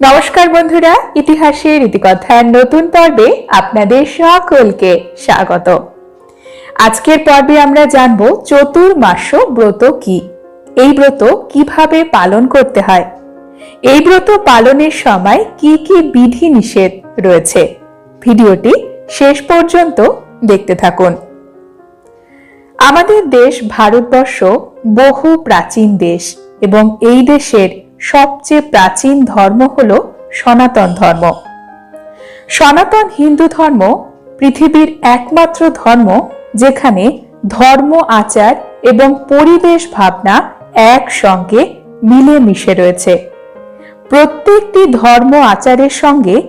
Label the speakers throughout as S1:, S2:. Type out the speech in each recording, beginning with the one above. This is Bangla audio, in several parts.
S1: নমস্কার বন্ধুরা ইতিহাসের ইতিকথার নতুন পর্বে আপনাদের সকলকে স্বাগত। আজকের পর্বে আমরা জানব চতুর্মাস্য ব্রত কি। এই ব্রত কীভাবে পালন করতে হয়? এই ব্রত পালনের সময় কি কি বিধি নিষেধ রয়েছে? ভিডিওটি শেষ পর্যন্ত দেখতে থাকুন। আমাদের দেশ ভারতবর্ষ বহু প্রাচীন দেশ এবং এই দেশের সবচেয়ে প্রাচীন ধর্ম হল সনাতন ধর্ম। সনাতন হিন্দু ধর্ম পৃথিবীর একমাত্র ধর্ম যেখানে ধর্ম, আচার এবং পরিবেশ ভাবনা একসঙ্গে মিলেমিশে রয়েছে। প্রত্যেকটি ধর্ম, আচারের সঙ্গে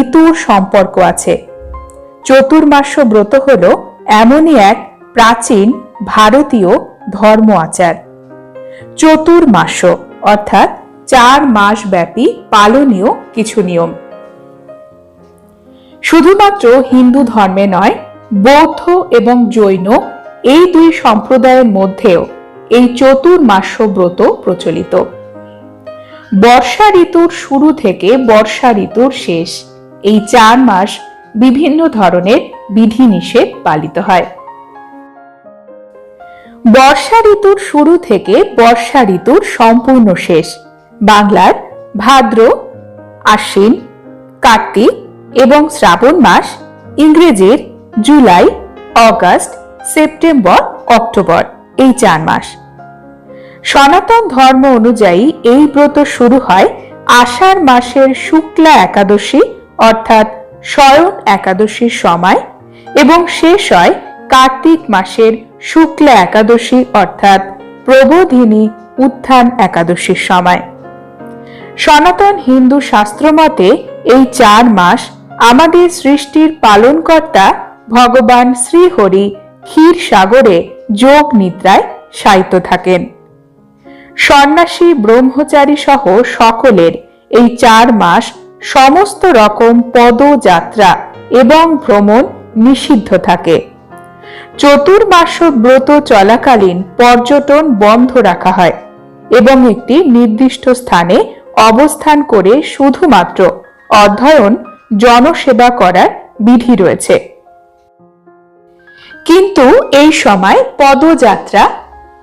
S1: ঋতুর সম্পর্ক আছে। চতুর্মাস্য ব্রত হল এমনই এক প্রাচীন ভারতীয় ধর্ম আচার। চতুর্মাস্য অর্থাৎ চার মাস ব্যাপী পালনীয় কিছু নিয়ম। শুধুমাত্র হিন্দু ধর্মে নয়, বৌদ্ধ এবং জৈন এই দুই সম্প্রদায়ের মধ্যেও এই চতুর্মাস্য ব্রত প্রচলিত। বর্ষা ঋতুর শুরু থেকে বর্ষা ঋতুর শেষ এই চার মাস বিভিন্ন ধরনের বিধিনিষেধ পালিত হয়। বর্ষা ঋতুর শুরু থেকে বর্ষা ঋতুর সম্পূর্ণ শেষ বাংলার ভাদ্র, আশ্বিন, কার্তিক এবং শ্রাবণ মাস ইংরেজির জুলাই, অগাস্ট, সেপ্টেম্বর, অক্টোবর এই চার মাস। সনাতন ধর্ম অনুযায়ী এই ব্রত শুরু হয় আষাঢ় মাসের শুক্লা একাদশী অর্থাৎ শয়ন একাদশীর সময় এবং শেষ হয় কার্তিক মাসের শুক্লা একাদশী অর্থাৎ প্রবোধিনী উত্থান একাদশীর সময়। সনাতন হিন্দু শাস্ত্র মতে, এই চার মাস আমাদের সৃষ্টির পালনকর্তা ভগবান শ্রীহরি ক্ষীর সাগরে যোগ নিদ্রায় শায়িত থাকেন। সন্ন্যাসী ব্রহ্মচারী সহ সকলের এই চার মাস সমস্ত রকম পদযাত্রা এবং ভ্রমণ নিষিদ্ধ থাকে। চতুর্মাস ব্রত চলাকালীন পর্যটন বন্ধ রাখা হয় এবং একটি নির্দিষ্ট স্থানে অবস্থান করে শুধুমাত্র অধ্যয়ন, জনসেবা করার বিধি রয়েছে। কিন্তু এই সময় পদযাত্রা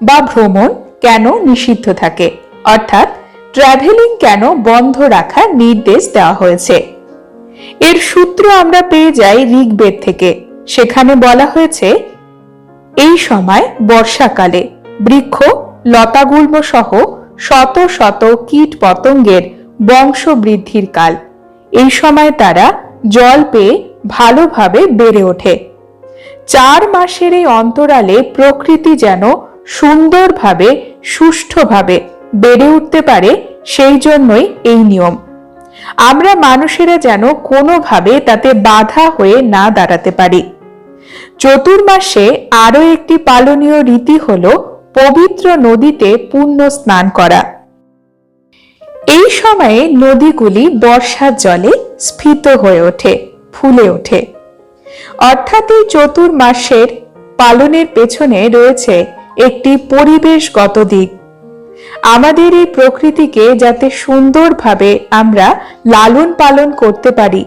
S1: বা ভ্রমণ কেন নিষিদ্ধ থাকে? অর্থাৎ ট্রাভেলিং কেন বন্ধ রাখার নির্দেশ দেওয়া হয়েছে? এর সূত্র আমরা পেয়ে যাই ঋগ্বেদ থেকে। সেখানে বলা হয়েছে, এই সময় বর্ষাকালে বৃক্ষ, লতাগুল্ম সহ শত শত কীট পতঙ্গের বংশ বৃদ্ধির কাল। এই সময় তারা জল পেয়ে ভালোভাবে বেড়ে ওঠে। চার মাসের এই অন্তরালে প্রকৃতি যেন সুন্দরভাবে, সুষ্ঠুভাবে বেড়ে উঠতে পারে, সেই জন্যই এই নিয়ম। আমরা মানুষেরা যেন কোনোভাবে তাতে বাধা হয়ে না দাঁড়াতে পারি। চতুর্মাসে আরও একটি পালনীয় রীতি হল পবিত্র নদীতে পুণ্য স্নান করা। এই সময়ে নদীগুলি বর্ষার জলে স্ফীত হয়ে ওঠে, ফুলে ওঠে। অর্থাৎ এই চতুর্মাসের পালনের পেছনে রয়েছে একটি পরিবেশগত দিক। আমাদের এই প্রকৃতিকে যাতে সুন্দরভাবে আমরা লালন পালন করতে পারি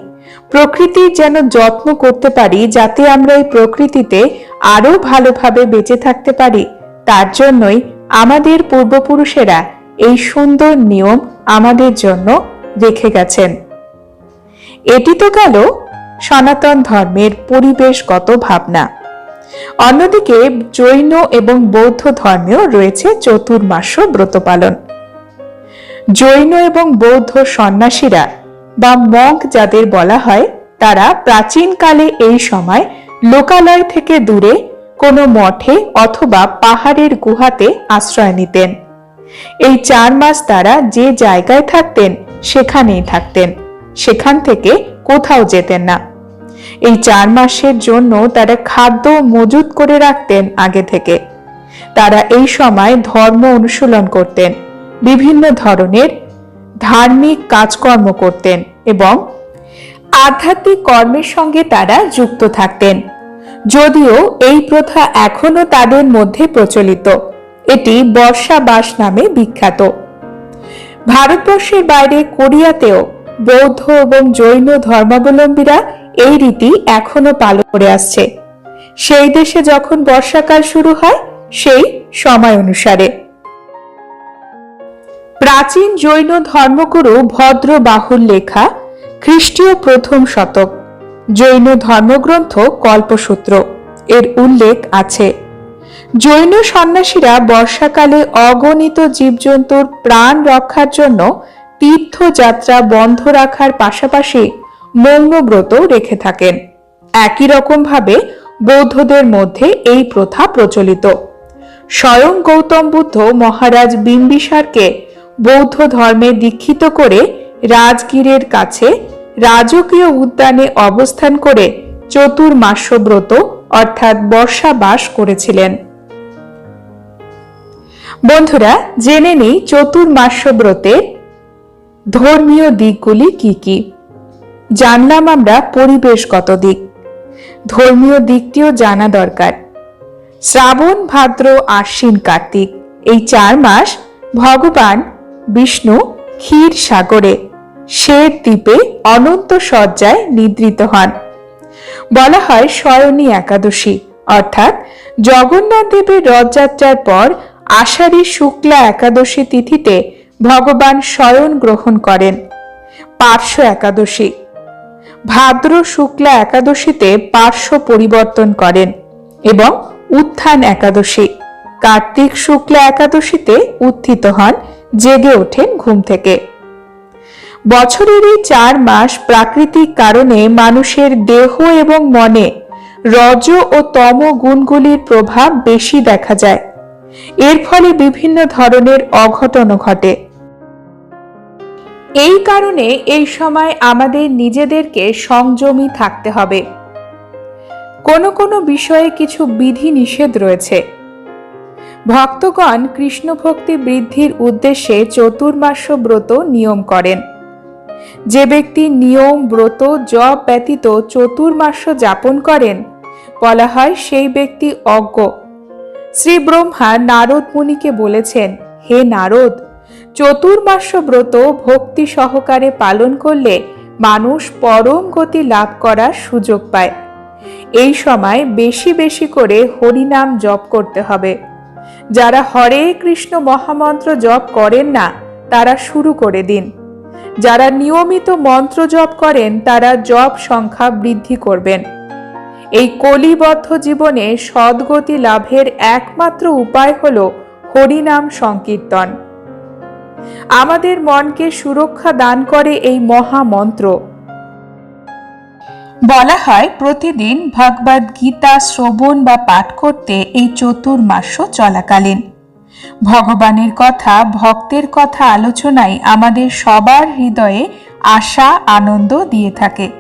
S1: প্রকৃতির যেন যত্ন করতে পারি, যাতে আমরা এই প্রকৃতিতে আরও ভালোভাবে বেঁচে থাকতে পারি। তার জন্যই আমাদের পূর্বপুরুষেরা এই সুন্দর নিয়ম আমাদের জন্য রেখে গেছেন। এটি তো গেল সনাতন ধর্মের পরিবেশগত ভাবনা। অন্যদিকে জৈন এবং বৌদ্ধ ধর্মেও রয়েছে চতুর্মাস্য ব্রত পালন জৈন এবং বৌদ্ধ সন্ন্যাসীরা বা মগ যাদের বলা হয়, তারা প্রাচীনকালে এই সময় লোকালয় থেকে দূরে কোনো মঠে অথবা পাহাড়ের গুহাতে আশ্রয় নিতেন। এই চার মাস তারা যে জায়গায় থাকতেন, সেখানেই থাকতেন। সেখান থেকে কোথাও যেতেন না। এই চার মাসের জন্য তারা খাদ্য মজুত করে রাখতেন আগে থেকে। তারা এই সময় ধর্ম অনুশীলন করতেন, বিভিন্ন ধরনের ধার্মিক কাজকর্ম করতেন এবং আধ্যাত্মিক কর্মের সঙ্গে তারা যুক্ত থাকতেন। যদিও এই প্রথা এখনও তাদের মধ্যে প্রচলিত। এটি বর্ষাবাস নামে বিখ্যাত। ভারতবর্ষের বাইরে কোরিয়াতেও বৌদ্ধ এবং জৈন ধর্মাবলম্বীরা এই রীতি এখনও পালন করে আসছে। সেই দেশে যখন বর্ষাকাল শুরু হয়, সেই সময় অনুসারে। প্রাচীন জৈন ধর্মগুরু ভদ্র বাহুর লেখা খ্রিস্টীয় প্রথম শতক। জৈন ধর্মগ্রন্থ কল্পসূত্র। এর উল্লেখ আছে। জৈন সন্ন্যাসীরা বর্ষাকালে অগণিত জীবজন্তুর প্রাণ রক্ষার জন্য তীর্থযাত্রা বন্ধ রাখার পাশাপাশি মৌনব্রত রেখে থাকেন। একই রকমভাবে বৌদ্ধদের মধ্যে এই প্রথা প্রচলিত। স্বয়ং গৌতম বুদ্ধ মহারাজ বিম্বিসারকে বৌদ্ধ ধর্মে দীক্ষিত করে রাজগীরের কাছে রাজকীয় উদ্যানে অবস্থান করে চতুর্মাস্য ব্রত অর্থাৎ বর্ষাবাস করেছিলেন। বন্ধুরা, জেনে নেই চতুর্মাস্য ব্রতের ধর্মীয় দিকগুলি কি কি। জানলাম আমরা পরিবেশগত দিক। ধর্মীয় দিকটিও জানা দরকার। শ্রাবণ, ভাদ্র, আশ্বিন, কার্তিক এই চার মাস ভগবান, বিষ্ণু, ক্ষীর সাগরে শ্বেত দ্বীপে অনন্ত সজ্জায় নিদ্রিত হন। বলা হয় স্বয়নী একাদশী, অর্থাৎ জগন্নাথ দেবের রথযাত্রার পর আষাঢ়ী শুক্লা একাদশী তিথিতে ভগবান শয়ন গ্রহণ করেন। পার্শ্ব একাদশী, ভাদ্র শুক্লা একাদশীতে পার্শ্ব পরিবর্তন করেন এবং উত্থান একাদশী, কার্তিক শুক্লা একাদশীতে উত্থিত হন, জেগে ওঠেন ঘুম থেকে। বছরের এই চার মাস প্রাকৃতিক কারণে মানুষের দেহ এবং মনে রজ ও তম গুণগুলির প্রভাব বেশি দেখা যায়। এর ফলে বিভিন্ন ধরনের অঘটন ঘটে। এই কারণে এই সময় আমাদের নিজেদেরকে সংযমী থাকতে হবে। কোনো কোনো বিষয়ে কিছু বিধি নিষেধ রয়েছে। ভক্তগণ কৃষ্ণ ভক্তি বৃদ্ধির উদ্দেশ্যে চতুর্মাস্য ব্রত নিয়ম করেন। যে ব্যক্তি নিয়ম, ব্রত, জপ ব্যতীত চতুর্মাস্য যাপন করেন, বলা হয় সেই ব্যক্তি অজ্ঞ। শ্রী ব্রহ্মা নারদ মুনিকে বলেছেন, হে নারদ চতুর্মাস্য ব্রত ভক্তি সহকারে পালন করলে মানুষ পরম গতি লাভ করার সুযোগ পায়। এই সময় বেশি বেশি করে হরিনাম জপ করতে হবে। যারা হরে কৃষ্ণ মহামন্ত্র জপ করেন না, তারা শুরু করে দিন। যারা নিয়মিত মন্ত্র জপ করেন, তারা জপ সংখ্যা বৃদ্ধি করবেন। এই কলিবদ্ধ জীবনে সদ্গতি লাভের একমাত্র উপায় হল হরিনাম সংকীর্তন। আমাদের মনকে সুরক্ষা দান করে এই মহামন্ত্র বলা হয়, প্রতিদিন ভগবদ গীতা শ্রবণ বা পাঠ করতে এই চতুর্মাস্য চলাকালীন। ভগবানের কথা, ভক্তের কথা আলোচনায় আমাদের সবার হৃদয়ে আশা, আনন্দ দিয়ে থাকে।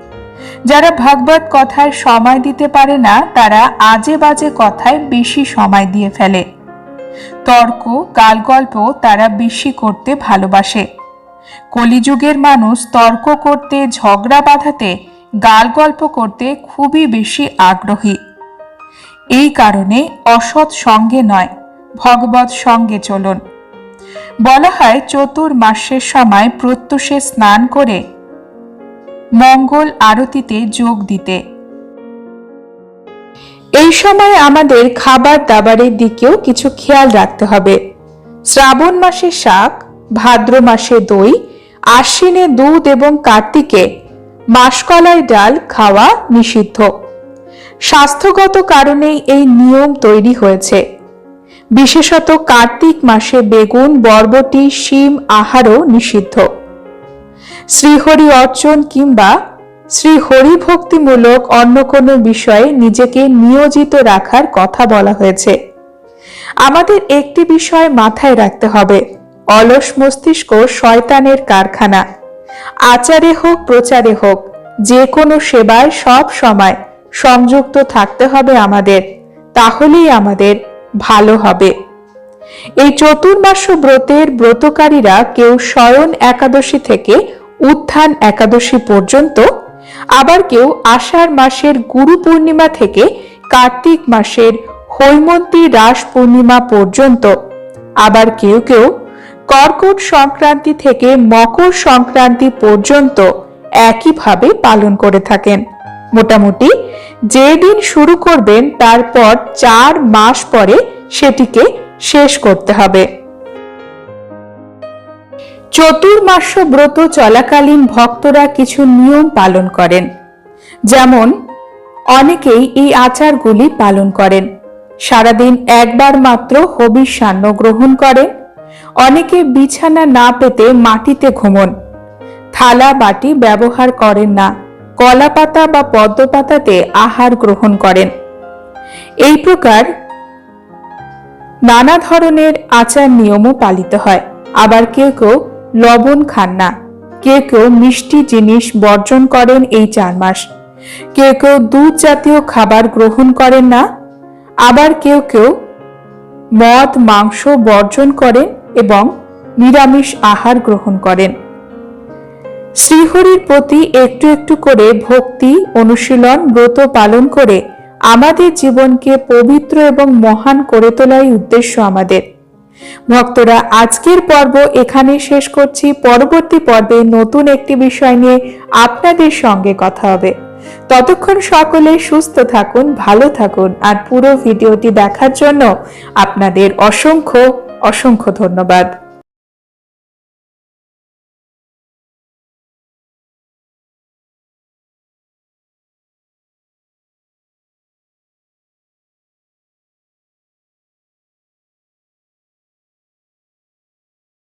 S1: যারা ভাগবত কথায় সময় দিতে পারে না, তারা আজে বাজে কথায় বেশি সময় দিয়ে ফেলে। তর্ক গালগল্প তারা বেশি করতে ভালোবাসে। কলিযুগের মানুষ তর্ক করতে, ঝগড়া বাঁধাতে, গালগল্প করতে খুবই বেশি আগ্রহী। এই কারণে অসৎ সঙ্গে নয়। ভগবত সঙ্গে চলুন। বলা হয় চতুর মাসের সময় প্রত্যুষে স্নান করে মঙ্গল আরতিতে যোগ দিতে। এই সময় আমাদের খাবার দাবারের দিকেও কিছু খেয়াল রাখতে হবে। শ্রাবণ মাসে শাক, ভাদ্র মাসে দই, আশ্বিনে দুধ এবং কার্তিকে মাসকলাই ডাল খাওয়া নিষিদ্ধ। স্বাস্থ্যগত কারণেই এই নিয়ম তৈরি হয়েছে। বিশেষত কার্তিক মাসে বেগুন, বরবটি, শিম আহারও নিষিদ্ধ। শ্রীহরি অর্চন কিংবা শ্রী হরিভক্তিমূলক অন্য কোনো বিষয়ে নিজেকে নিয়োজিত রাখার কথা বলা হয়েছে। আমাদের একটি বিষয় মাথায় রাখতে হবে, অলস মস্তিষ্ক শয়তানের কারখানা। আচারে হোক, প্রচারে হোক, যে কোনো সেবায় সব সময় সংযুক্ত থাকতে হবে আমাদের, তাহলেই আমাদের ভালো হবে। এই চতুর্মাস ব্রতের ব্রতকারীরা কেউ শয়ন একাদশী থেকে উত্থান একাদশী পর্যন্ত, আবার কেউ আষাঢ় মাসের গুরু পূর্ণিমা থেকে কার্তিক মাসের হৈমন্তী রাস পূর্ণিমা পর্যন্ত, আবার কেউ কেউ কর্কট সংক্রান্তি থেকে মকর সংক্রান্তি পর্যন্ত একইভাবে পালন করে থাকেন। মোটামুটি। যে দিন শুরু করবেন, তারপর চার মাস পরে সেটিকে শেষ করতে হবে। চতুর্মাস্য ব্রত চলাকালীন ভক্তরা কিছু নিয়ম পালন করেন। যেমন, অনেকেই এই আচারগুলি পালন করেন। সারাদিন একবার মাত্র হবিষ্যান্ন গ্রহণ করেন। অনেকে বিছানা না পেতে মাটিতে ঘুমন। থালা বাটি ব্যবহার করেন না। কলা পাতা বা পদ্ম পাতাতে আহার গ্রহণ করেন। এই প্রকার নানা ধরনের আচার নিয়মও পালিত হয়। আবার কেউ কেউ লবণ খান না। কেউ কেউ মিষ্টি জিনিস বর্জন করেন এই চার মাস। কেউ কেউ দুধ জাতীয় খাবার গ্রহণ করেন না। আবার কেউ কেউ মদ, মাংস বর্জন করেন এবং নিরামিষ আহার গ্রহণ করেন। শ্রীহরির প্রতি একটু একটু করে ভক্তি, অনুশীলন, ব্রত পালন করে আমাদের জীবনকে পবিত্র এবং মহান করে তোলাই উদ্দেশ্য আমাদের। ভক্তরা, আজকের পর্ব এখানে শেষ করছি। পরবর্তী পর্বে নতুন একটি বিষয় নিয়ে আপনাদের সঙ্গে কথা হবে। ততক্ষণ সকলে সুস্থ থাকুন, ভালো থাকুন আর পুরো ভিডিওটি দেখার জন্য আপনাদের অসংখ্য অসংখ্য ধন্যবাদ।